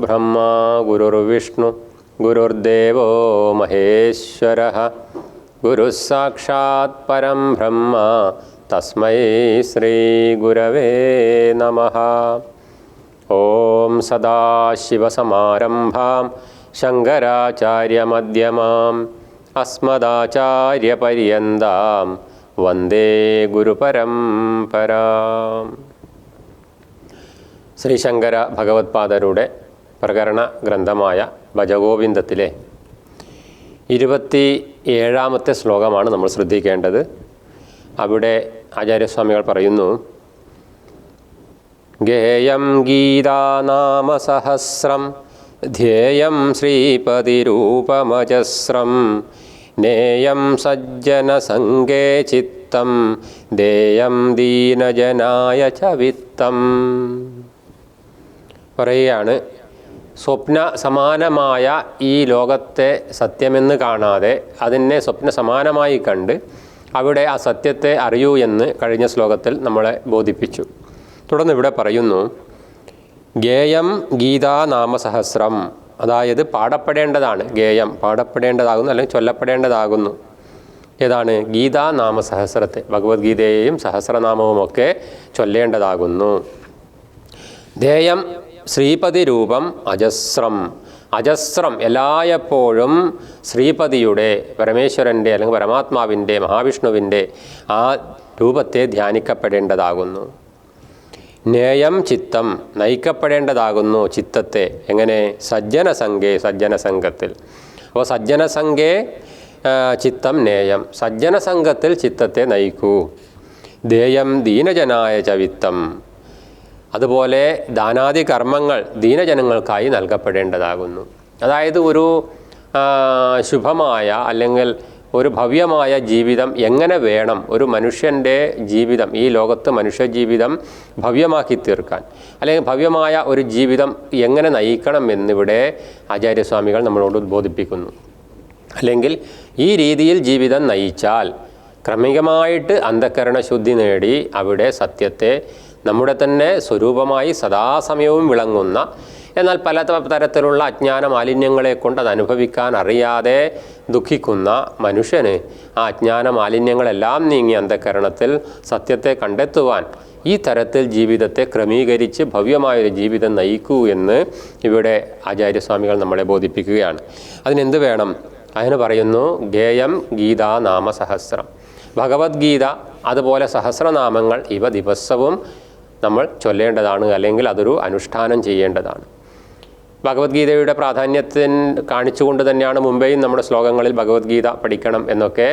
ഗുരുർബ്രഹ്മ ഗുരുർവിഷ്ണു ഗുരുർദേവോ മഹേശ്വര ഗുരുഃ സാക്ഷാത് പരം ബ്രഹ്മ തസ്മൈ ശ്രീ ഗുരവേ നമഃ ഓം സദാശിവസമാരംഭാം ശങ്കരാചാര്യമധ്യമാം അസ്മദാചാര്യപര്യന്താം വന്ദേ ഗുരുപരംപരാം ശ്രീശങ്കര ഭഗവത്പാദരുടെ പ്രകരണ ഗ്രന്ഥമായ ഭജഗോവിന്ദത്തിലെ ഇരുപത്തി ഏഴാമത്തെ ശ്ലോകമാണ് നമ്മൾ ശ്രദ്ധിക്കേണ്ടത്. അവിടെ ആചാര്യസ്വാമികൾ പറയുന്നു ഗേയം ഗീതാനാമസഹസ്രം ധ്യേയം ശ്രീപതിരൂപമജസ്രം നേയം സജ്ജനസംഗേ ചിത്തം ദേയം ദീനജനായ ചവിത്തം. വിത്തം പറയുകയാണ് സ്വപ്ന സമാനമായ ഈ ലോകത്തെ സത്യമെന്ന് കാണാതെ അതിനെ സ്വപ്ന സമാനമായി കണ്ട് അവിടെ ആ സത്യത്തെ അറിയൂ എന്ന് കഴിഞ്ഞ ശ്ലോകത്തിൽ നമ്മളെ ബോധിപ്പിച്ചു. തുടർന്ന് ഇവിടെ പറയുന്നു ഗേയം ഗീതാ ഗീതാനാമസഹസ്രം. അതായത് പാടപ്പെടേണ്ടതാണ് ഗേയം. പാടപ്പെടേണ്ടതാകുന്നു അല്ലെങ്കിൽ ചൊല്ലപ്പെടേണ്ടതാകുന്നു. ഏതാണ്? ഗീതാ നാമസഹസ്രത്തെ ഭഗവത്ഗീതയെയും സഹസ്രനാമവുമൊക്കെ ചൊല്ലേണ്ടതാകുന്നു. ദേയം ശ്രീപതി രൂപം അജസ്രം. അജസ്രം എല്ലായപ്പോഴും ശ്രീപതിയുടെ പരമേശ്വരന്റെ അല്ലെങ്കിൽ പരമാത്മാവിന്റെ മഹാവിഷ്ണുവിന്റെ ആ രൂപത്തെ ധ്യാനിക്കപ്പെടേണ്ടതാകുന്നു. നേയം ചിത്തം നയിക്കപ്പെടേണ്ടതാകുന്നു ചിത്തത്തെ. എങ്ങനെ? സജ്ജനസംഘേ സജ്ജനസംഘത്തിൽ. അപ്പോൾ സജ്ജനസംഘേ ചിത്തം നേയം സജ്ജനസംഘത്തിൽ ചിത്തത്തെ നയിക്കൂ. ദേയം ദീനജനായ ചവിത്തം. അതുപോലെ ദാനാദി കർമ്മങ്ങൾ ദീനജനങ്ങൾക്കായി നൽകപ്പെടേണ്ടതാകുന്നു. അതായത് ഒരു ശുഭമായ അല്ലെങ്കിൽ ഒരു ഭവ്യമായ ജീവിതം എങ്ങനെ വേണം ഒരു മനുഷ്യന്റെ ജീവിതം ഈ ലോകത്ത് മനുഷ്യജീവിതം ഭവ്യമാക്കി തീർക്കാൻ? അല്ലെങ്കിൽ ഭവ്യമായ ഒരു ജീവിതം എങ്ങനെ നയിക്കണം എന്നിവിടെ ആചാര്യസ്വാമികൾ നമ്മളോട് ഉദ്ബോധിപ്പിക്കുന്നു. അല്ലെങ്കിൽ ഈ രീതിയിൽ ജീവിതം നയിച്ചാൽ ക്രമികമായിട്ട് അന്ധകരണ ശുദ്ധി നേടി അവിടെ സത്യത്തെ നമ്മുടെ തന്നെ സ്വരൂപമായി സദാസമയവും വിളങ്ങുന്ന എന്നാൽ പല തരത്തിലുള്ള അജ്ഞാന മാലിന്യങ്ങളെ കൊണ്ട് അത് അനുഭവിക്കാൻ അറിയാതെ ദുഃഖിക്കുന്ന മനുഷ്യന് ആ അജ്ഞാന മാലിന്യങ്ങളെല്ലാം നീങ്ങി അന്ധകരണത്തിൽ സത്യത്തെ കണ്ടെത്തുവാൻ ഈ തരത്തിൽ ജീവിതത്തെ ക്രമീകരിച്ച് ഭവ്യമായൊരു ജീവിതം നയിക്കൂ എന്ന് ഇവിടെ ആചാര്യസ്വാമികൾ നമ്മളെ ബോധിപ്പിക്കുകയാണ്. അതിനെന്ത് വേണം? അതിന് പറയുന്നു ഗേയം ഗീതാ നാമസഹസ്രം. ഭഗവത്ഗീത അതുപോലെ സഹസ്രനാമങ്ങൾ ഇവ ദിവസവും നമ്മൾ ചൊല്ലേണ്ടതാണ് അല്ലെങ്കിൽ അതൊരു അനുഷ്ഠാനം ചെയ്യേണ്ടതാണ്. ഭഗവത്ഗീതയുടെ പ്രാധാന്യത്തിന് കാണിച്ചുകൊണ്ട് തന്നെയാണ് മുംബൈയും നമ്മുടെ ശ്ലോകങ്ങളിൽ ഭഗവത്ഗീത പഠിക്കണം എന്നൊക്കെ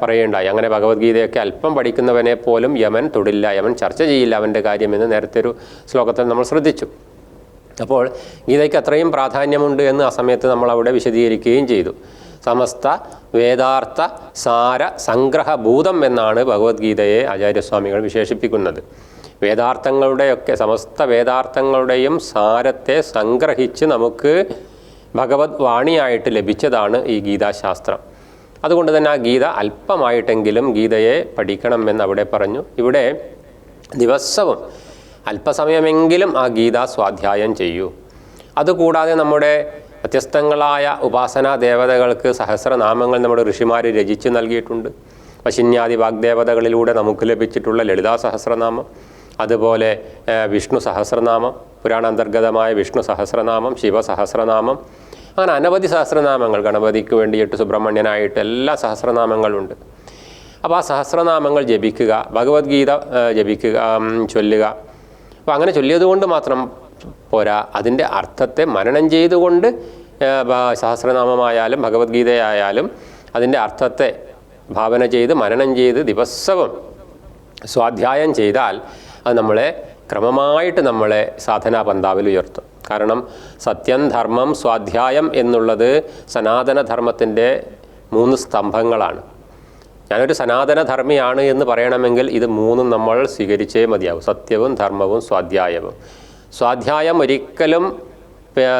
പറയേണ്ടായി അങ്ങനെ ഭഗവത്ഗീതയൊക്കെ അല്പം പഠിക്കുന്നവനെ പോലും യമൻ തൊടില്ല യമൻ ചർച്ച ചെയ്യില്ല അവന്റെ കാര്യമെന്ന് നേരത്തെ ഒരു ശ്ലോകത്തിൽ നമ്മൾ ശ്രദ്ധിച്ചു. അപ്പോൾ ഗീതയ്ക്ക് അത്രയും പ്രാധാന്യമുണ്ട് എന്ന് ആ സമയത്ത് നമ്മൾ അവിടെ വിശദീകരിക്കുകയും ചെയ്തു. സമസ്ത വേദാർത്ഥ സാര സംഗ്രഹഭൂതം എന്നാണ് ഭഗവത്ഗീതയെ ആചാര്യസ്വാമികൾ വിശേഷിപ്പിക്കുന്നത്. വേദാർത്ഥങ്ങളുടെയൊക്കെ സമസ്ത വേദാർത്ഥങ്ങളുടെയും സാരത്തെ സംഗ്രഹിച്ച് നമുക്ക് ഭഗവത് വാണിയായിട്ട് ലഭിച്ചതാണ് ഈ ഗീതാശാസ്ത്രം. അതുകൊണ്ട് തന്നെ ആ ഗീത അല്പമായിട്ടെങ്കിലും ഗീതയെ പഠിക്കണമെന്ന് അവിടെ പറഞ്ഞു. ഇവിടെ ദിവസവും അല്പസമയമെങ്കിലും ആ ഗീത സ്വാധ്യായം ചെയ്യൂ. അതുകൂടാതെ നമ്മുടെ വ്യത്യസ്തങ്ങളായ ഉപാസനാ ദേവതകൾക്ക് സഹസ്രനാമങ്ങൾ നമ്മുടെ ഋഷിമാർ രചിച്ചു നൽകിയിട്ടുണ്ട്. വശിന്യാദി വാഗ്ദേവതകളിലൂടെ നമുക്ക് ലഭിച്ചിട്ടുള്ള ലളിതാ സഹസ്രനാമം അതുപോലെ വിഷ്ണു സഹസ്രനാമം പുരാണാന്തർഗതമായ വിഷ്ണു സഹസ്രനാമം ശിവസഹസ്രനാമം അങ്ങനെ അനവധി സഹസ്രനാമങ്ങൾ ഗണപതിക്ക് വേണ്ടിയിട്ട് സുബ്രഹ്മണ്യനായിട്ട് എല്ലാ സഹസ്രനാമങ്ങളുണ്ട്. അപ്പോൾ ആ സഹസ്രനാമങ്ങൾ ജപിക്കുക ഭഗവത്ഗീത ജപിക്കുക ചൊല്ലുക. അപ്പോൾ അങ്ങനെ ചൊല്ലിയതുകൊണ്ട് മാത്രം പോരാ. അതിന്റെ അർത്ഥത്തെ മനനം ചെയ്തുകൊണ്ട് സഹസ്രനാമമായാലും ഭഗവത്ഗീതയായാലും അതിന്റെ അർത്ഥത്തെ ഭാവന ചെയ്ത് മനനം ചെയ്ത് ദിവസവും സ്വാധ്യായം ചെയ്താൽ അത് നമ്മളെ ക്രമമായിട്ട് നമ്മളെ സാധനാ പന്താവിൽ ഉയർത്തും. കാരണം സത്യം ധർമ്മം സ്വാധ്യായം എന്നുള്ളത് സനാതനധർമ്മത്തിന്റെ മൂന്ന് സ്തംഭങ്ങളാണ്. ഞാനൊരു സനാതനധർമ്മിയാണ് എന്ന് പറയണമെങ്കിൽ ഇത് മൂന്നും നമ്മൾ സ്വീകരിച്ചേ മതിയാവും. സത്യവും ധർമ്മവും സ്വാധ്യായവും. സ്വാധ്യായം ഒരിക്കലും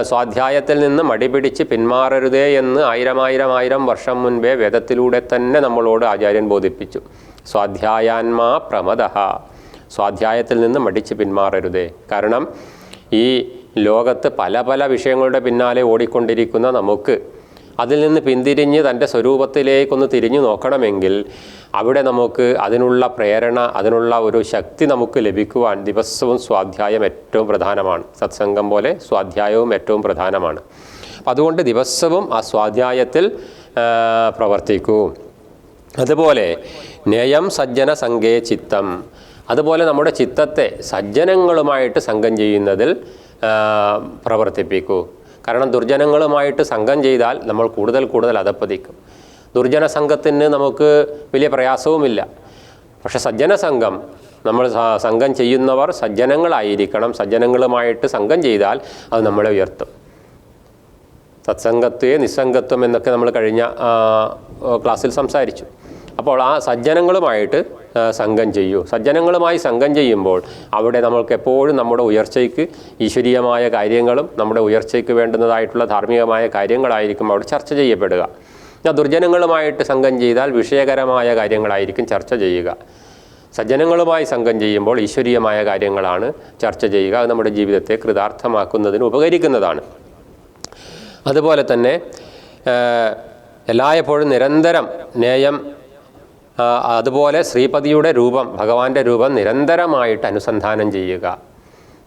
സ്വാധ്യായത്തിൽ നിന്ന് മടിപിടിച്ച് പിന്മാറരുതേ എന്ന് ആയിരം ആയിരം ആയിരം വർഷം മുൻപേ വേദത്തിലൂടെ തന്നെ നമ്മളോട് ആചാര്യൻ ബോധിപ്പിച്ചു. സ്വാധ്യായാന്മാ പ്രമദ സ്വാധ്യായത്തിൽ നിന്ന് മടിച്ച് പിന്മാറരുതേ. കാരണം ഈ ലോകത്ത് പല പല വിഷയങ്ങളുടെ പിന്നാലെ ഓടിക്കൊണ്ടിരിക്കുന്ന നമുക്ക് അതിൽ നിന്ന് പിന്തിരിഞ്ഞ് തന്റെ സ്വരൂപത്തിലേക്കൊന്ന് തിരിഞ്ഞു നോക്കണമെങ്കിൽ അവിടെ നമുക്ക് അതിനുള്ള പ്രേരണ അതിനുള്ള ഒരു ശക്തി നമുക്ക് ലഭിക്കുവാൻ ദിവസവും സ്വാധ്യായം ഏറ്റവും പ്രധാനമാണ്. സത്സംഗം പോലെ സ്വാധ്യായവും ഏറ്റവും പ്രധാനമാണ്. അതുകൊണ്ട് ദിവസവും ആ സ്വാധ്യായത്തിൽ പ്രവർത്തിക്കൂ. അതുപോലെ നയം സജ്ജന സംഘേ ചിത്തം. അതുപോലെ നമ്മുടെ ചിത്തത്തെ സജ്ജനങ്ങളുമായിട്ട് സംഘം ചെയ്യുന്നതിൽ പ്രവർത്തിപ്പിക്കൂ. കാരണം ദുർജനങ്ങളുമായിട്ട് സംഘം ചെയ്താൽ നമ്മൾ കൂടുതൽ കൂടുതൽ അധപ്പതിക്കും ദുർജന സംഘത്തിന് നമുക്ക് വലിയ പ്രയാസവുമില്ല. പക്ഷെ സജ്ജന സംഘം നമ്മൾ സംഘം ചെയ്യുന്നവർ സജ്ജനങ്ങളായിരിക്കണം. സജ്ജനങ്ങളുമായിട്ട് സംഘം ചെയ്താൽ അത് നമ്മളെ ഉയർത്തും. സത്സംഗത്വേ നിസ്സംഗത്വം എന്നൊക്കെ നമ്മൾ കഴിഞ്ഞ ക്ലാസ്സിൽ സംസാരിച്ചു. അപ്പോൾ ആ സജ്ജനങ്ങളുമായിട്ട് സംഘം ചെയ്യൂ. സജ്ജനങ്ങളുമായി സംഘം ചെയ്യുമ്പോൾ അവിടെ നമ്മൾക്ക് എപ്പോഴും നമ്മുടെ ഉയർച്ചയ്ക്ക് ഈശ്വരീയമായ കാര്യങ്ങളും നമ്മുടെ ഉയർച്ചയ്ക്ക് വേണ്ടുന്നതായിട്ടുള്ള ധാർമ്മികമായ കാര്യങ്ങളായിരിക്കും അവിടെ ചർച്ച ചെയ്യപ്പെടുക. എന്നാൽ ദുർജനങ്ങളുമായിട്ട് സംഘം ചെയ്താൽ വിഷയകരമായ കാര്യങ്ങളായിരിക്കും ചർച്ച ചെയ്യുക. സജ്ജനങ്ങളുമായി സംഘം ചെയ്യുമ്പോൾ ഈശ്വരീയമായ കാര്യങ്ങളാണ് ചർച്ച ചെയ്യുക. അത് നമ്മുടെ ജീവിതത്തെ കൃതാർത്ഥമാക്കുന്നതിന് ഉപകരിക്കുന്നതാണ്. അതുപോലെ തന്നെ എല്ലായ്പ്പോഴും നിരന്തരം നേയം അതുപോലെ ശ്രീപതിയുടെ രൂപം ഭഗവാന്റെ രൂപം നിരന്തരമായിട്ട് അനുസന്ധാനം ചെയ്യുക.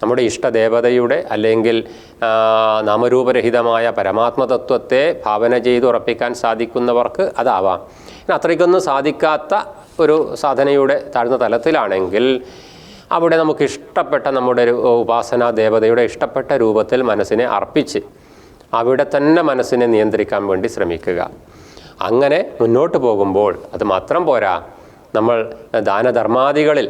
നമ്മുടെ ഇഷ്ടദേവതയുടെ അല്ലെങ്കിൽ നാമരൂപരഹിതമായ പരമാത്മതത്വത്തെ ഭാവന ചെയ്ത് ഉറപ്പിക്കാൻ സാധിക്കുന്നവർക്ക് അതാവാം. അത്രയ്ക്കൊന്നും സാധിക്കാത്ത ഒരു സാധനയുടെ താഴ്ന്ന തലത്തിലാണെങ്കിൽ അവിടെ നമുക്ക് ഇഷ്ടപ്പെട്ട നമ്മുടെ ഒരു ഉപാസനാ ദേവതയുടെ ഇഷ്ടപ്പെട്ട രൂപത്തിൽ മനസ്സിനെ അർപ്പിച്ച് അവിടെ തന്നെ മനസ്സിനെ നിയന്ത്രിക്കാൻ വേണ്ടി ശ്രമിക്കുക. അങ്ങനെ മുന്നോട്ട് പോകുമ്പോൾ അത് മാത്രം പോരാ. നമ്മൾ ദാനധർമാദികളിൽ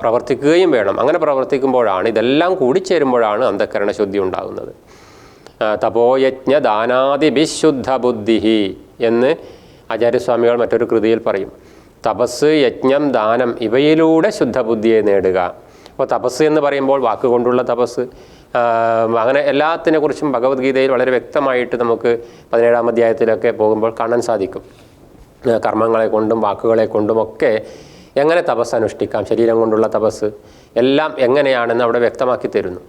പ്രവർത്തിക്കുകയും വേണം. അങ്ങനെ പ്രവർത്തിക്കുമ്പോഴാണ് ഇതെല്ലാം കൂടിച്ചേരുമ്പോഴാണ് അന്ധക്കരണ ശുദ്ധി ഉണ്ടാകുന്നത്. തപോയജ്ഞ ദാനാദിഭിശുദ്ധ ബുദ്ധിഹി എന്ന് ആചാര്യസ്വാമികൾ മറ്റൊരു കൃതിയിൽ പറയും. തപസ് യജ്ഞം ദാനം ഇവയിലൂടെ ശുദ്ധബുദ്ധിയെ നേടുക. അപ്പോൾ തപസ് എന്ന് പറയുമ്പോൾ വാക്കുകൊണ്ടുള്ള തപസ് അങ്ങനെ എല്ലാത്തിനെ കുറിച്ചും ഭഗവത്ഗീതയിൽ വളരെ വ്യക്തമായിട്ട് നമുക്ക് പതിനേഴാം അധ്യായത്തിലൊക്കെ പോകുമ്പോൾ കാണാൻ സാധിക്കും. കർമ്മങ്ങളെ കൊണ്ടും വാക്കുകളെ കൊണ്ടും ഒക്കെ എങ്ങനെ തപസ് അനുഷ്ഠിക്കാം ശരീരം കൊണ്ടുള്ള തപസ് എല്ലാം എങ്ങനെയാണെന്ന് അവിടെ വ്യക്തമാക്കി തരുന്നു.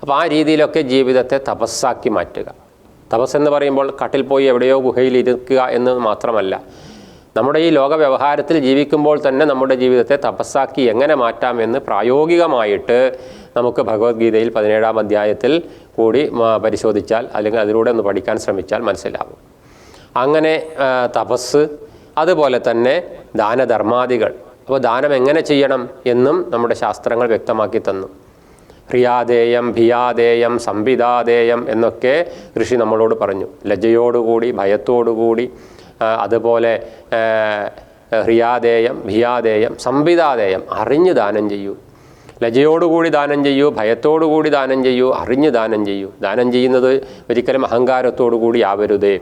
അപ്പോൾ ആ രീതിയിലൊക്കെ ജീവിതത്തെ തപസ്സാക്കി മാറ്റുക. തപസ് എന്ന് പറയുമ്പോൾ കട്ടിൽ പോയി എവിടെയോ ഗുഹയിൽ ഇരിക്കുക എന്ന് മാത്രമല്ല നമ്മുടെ ഈ ലോക വ്യവഹാരത്തിൽ ജീവിക്കുമ്പോൾ തന്നെ നമ്മുടെ ജീവിതത്തെ തപസ്സാക്കി എങ്ങനെ മാറ്റാമെന്ന് പ്രായോഗികമായിട്ട് നമുക്ക് ഭഗവത്ഗീതയിൽ പതിനേഴാം അധ്യായത്തിൽ കൂടി പരിശോധിച്ചാൽ അല്ലെങ്കിൽ അതിലൂടെ ഒന്ന് പഠിക്കാൻ ശ്രമിച്ചാൽ മനസ്സിലാവും. അങ്ങനെ തപസ് അതുപോലെ തന്നെ ദാനധർമാദികൾ. അപ്പോൾ ദാനം എങ്ങനെ ചെയ്യണം എന്നും നമ്മുടെ ശാസ്ത്രങ്ങൾ വ്യക്തമാക്കി തന്നു. ഹ്രിയാദേയം ഭിയാദേയം സംവിധാദേയം എന്നൊക്കെ ഋഷി നമ്മളോട് പറഞ്ഞു. ലജ്ജയോടുകൂടി ഭയത്തോടുകൂടി അതുപോലെ ഹ്രിയാദേയം ഭിയാദേയം സംവിധാദേയം അറിഞ്ഞ് ദാനം ചെയ്യൂ. ലജയോടുകൂടി ദാനം ചെയ്യൂ ഭയത്തോടുകൂടി ദാനം ചെയ്യൂ അറിഞ്ഞ് ദാനം ചെയ്യൂ. ദാനം ചെയ്യുന്നത് ഒരിക്കലും അഹങ്കാരത്തോടുകൂടി ആവരുതേ.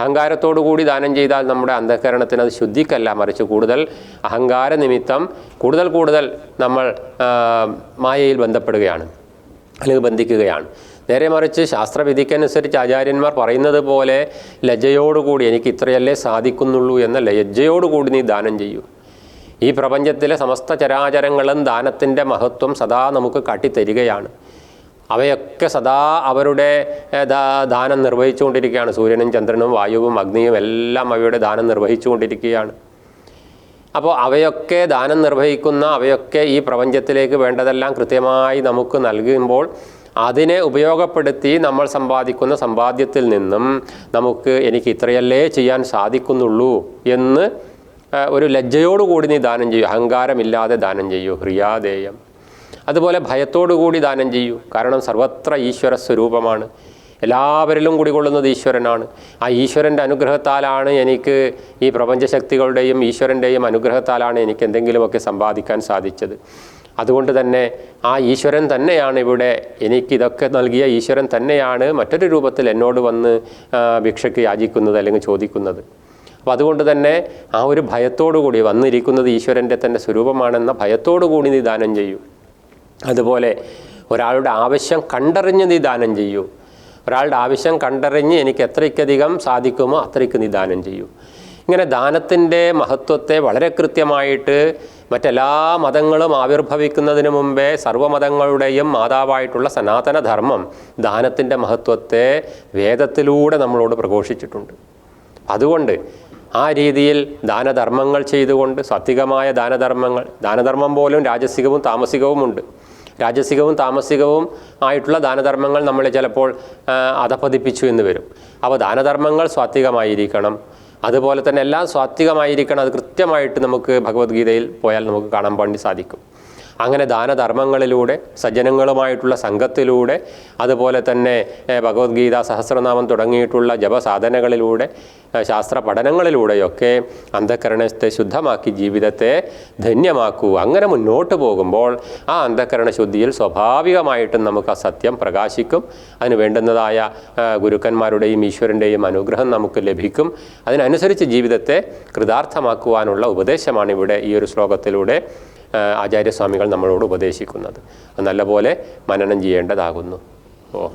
അഹങ്കാരത്തോടുകൂടി ദാനം ചെയ്താൽ നമ്മുടെ അന്ധകരണത്തിന് അത് ശുദ്ധിക്കല്ല. മറിച്ച് കൂടുതൽ അഹങ്കാര നിമിത്തം കൂടുതൽ കൂടുതൽ നമ്മൾ മായയിൽ ബന്ധപ്പെടുകയാണ് അല്ലെങ്കിൽ ബന്ധിക്കുകയാണ്. നേരെ മറിച്ച് ശാസ്ത്രവിധിക്കനുസരിച്ച് ആചാര്യന്മാർ പറയുന്നത് പോലെ ലജ്ജയോടുകൂടി എനിക്ക് ഇത്രയല്ലേ സാധിക്കുന്നുള്ളൂ എന്ന ലജ്ജയോടുകൂടി നീ ദാനം ചെയ്യൂ. ഈ പ്രപഞ്ചത്തിലെ സമസ്ത ചരാചരങ്ങളും ദാനത്തിന്റെ മഹത്വം സദാ നമുക്ക് കാട്ടിത്തരികയാണ്. അവയൊക്കെ സദാ അവരുടെ ദാനം നിർവഹിച്ചുകൊണ്ടിരിക്കുകയാണ്. സൂര്യനും ചന്ദ്രനും വായുവും അഗ്നിയും എല്ലാം അവയുടെ ദാനം നിർവഹിച്ചുകൊണ്ടിരിക്കുകയാണ്. അപ്പോൾ അവയൊക്കെ ദാനം നിർവഹിക്കുന്ന അവയൊക്കെ ഈ പ്രപഞ്ചത്തിലേക്ക് വേണ്ടതെല്ലാം കൃത്യമായി നമുക്ക് നൽകുമ്പോൾ അതിനെ ഉപയോഗപ്പെടുത്തി നമ്മൾ സമ്പാദിക്കുന്ന സമ്പാദ്യത്തിൽ നിന്നും നമുക്ക് എനിക്ക് ഇത്രയല്ലേ ചെയ്യാൻ സാധിക്കുന്നുള്ളൂ എന്ന് ഒരു ലജ്ജയോടുകൂടി നീ ദാനം ചെയ്യൂ. അഹങ്കാരമില്ലാതെ ദാനം ചെയ്യൂ. ഹ്രിയാദേയം അതുപോലെ ഭയത്തോടുകൂടി ദാനം ചെയ്യൂ. കാരണം സർവത്ര ഈശ്വര സ്വരൂപമാണ്. എല്ലാവരിലും കുടികൊള്ളുന്നത് ഈശ്വരനാണ്. ആ ഈശ്വരന്റെ അനുഗ്രഹത്താലാണ് എനിക്ക് ഈ പ്രപഞ്ചശക്തികളുടെയും ഈശ്വരന്റെയും അനുഗ്രഹത്താലാണ് എനിക്ക് എന്തെങ്കിലുമൊക്കെ സമ്പാദിക്കാൻ സാധിച്ചത്. അതുകൊണ്ട് തന്നെ ആ ഈശ്വരൻ തന്നെയാണ് ഇവിടെ എനിക്കിതൊക്കെ നൽകിയ ഈശ്വരൻ തന്നെയാണ് മറ്റൊരു രൂപത്തിൽ എന്നോട് വന്ന് ഭിക്ഷയ്ക്ക് യാചിക്കുന്നത് അല്ലെങ്കിൽ ചോദിക്കുന്നത്. അപ്പോൾ അതുകൊണ്ട് തന്നെ ആ ഒരു ഭയത്തോടു കൂടി വന്നിരിക്കുന്നത് ഈശ്വരന്റെ തന്നെ സ്വരൂപമാണെന്ന ഭയത്തോടു കൂടി നീ ദാനം ചെയ്യൂ. അതുപോലെ ഒരാളുടെ ആവശ്യം കണ്ടറിഞ്ഞ് നീ ദാനം ചെയ്യൂ. ഒരാളുടെ ആവശ്യം കണ്ടറിഞ്ഞ് എനിക്ക് എത്രയ്ക്കധികം സാധിക്കുമോ അത്രയ്ക്ക് നീ ദാനം ചെയ്യൂ. ഇങ്ങനെ ദാനത്തിന്റെ മഹത്വത്തെ വളരെ കൃത്യമായിട്ട് മറ്റെല്ലാ മതങ്ങളും ആവിർഭവിക്കുന്നതിന് മുമ്പേ സർവമതങ്ങളുടെയും മാതാവായിട്ടുള്ള സനാതനധർമ്മം ദാനത്തിന്റെ മഹത്വത്തെ വേദത്തിലൂടെ നമ്മളോട് പ്രഘോഷിച്ചിട്ടുണ്ട്. അതുകൊണ്ട് ആ രീതിയിൽ ദാനധർമ്മങ്ങൾ ചെയ്തുകൊണ്ട് സാത്വികമായ ദാനധർമ്മങ്ങൾ ദാനധർമ്മം പോലും രാജസികവും താമസികവുമുണ്ട്. രാജസികവും താമസികവും ആയിട്ടുള്ള ദാനധർമ്മങ്ങൾ നമ്മൾ ചിലപ്പോൾ അധപതിപ്പിച്ചു എന്ന് വരും. അപ്പോൾ ദാനധർമ്മങ്ങൾ സാത്വികമായിരിക്കണം. അതുപോലെ തന്നെ എല്ലാം സാത്വികമായിരിക്കണം. അത് കൃത്യമായിട്ട് നമുക്ക് ഭഗവത്ഗീതയിൽ പോയാൽ നമുക്ക് കാണാൻ വേണ്ടി സാധിക്കും. അങ്ങനെ ദാനധർമ്മങ്ങളിലൂടെ സജ്ജനങ്ങളുമായിട്ടുള്ള സംഘത്തിലൂടെ അതുപോലെ തന്നെ ഭഗവത്ഗീത സഹസ്രനാമം തുടങ്ങിയിട്ടുള്ള ജപസാധനകളിലൂടെ ശാസ്ത്ര പഠനങ്ങളിലൂടെയൊക്കെ അന്ധകരണത്തെ ശുദ്ധമാക്കി ജീവിതത്തെ ധന്യമാക്കൂ. അങ്ങനെ മുന്നോട്ട് പോകുമ്പോൾ ആ അന്ധകരണ ശുദ്ധിയിൽ സ്വാഭാവികമായിട്ടും നമുക്ക് ആ സത്യം പ്രകാശിക്കും. അതിന് വേണ്ടുന്നതായ ഗുരുക്കന്മാരുടെയും ഈശ്വരന്റെയും അനുഗ്രഹം നമുക്ക് ലഭിക്കും. അതിനനുസരിച്ച് ജീവിതത്തെ കൃതാർത്ഥമാക്കുവാനുള്ള ഉപദേശമാണ് ഇവിടെ ഈ ഒരു ശ്ലോകത്തിലൂടെ ആചാര്യസ്വാമികൾ നമ്മളോട് ഉപദേശിക്കുന്നത്. അത് നല്ലപോലെ മനനം ചെയ്യേണ്ടതാകുന്നു. ഓ.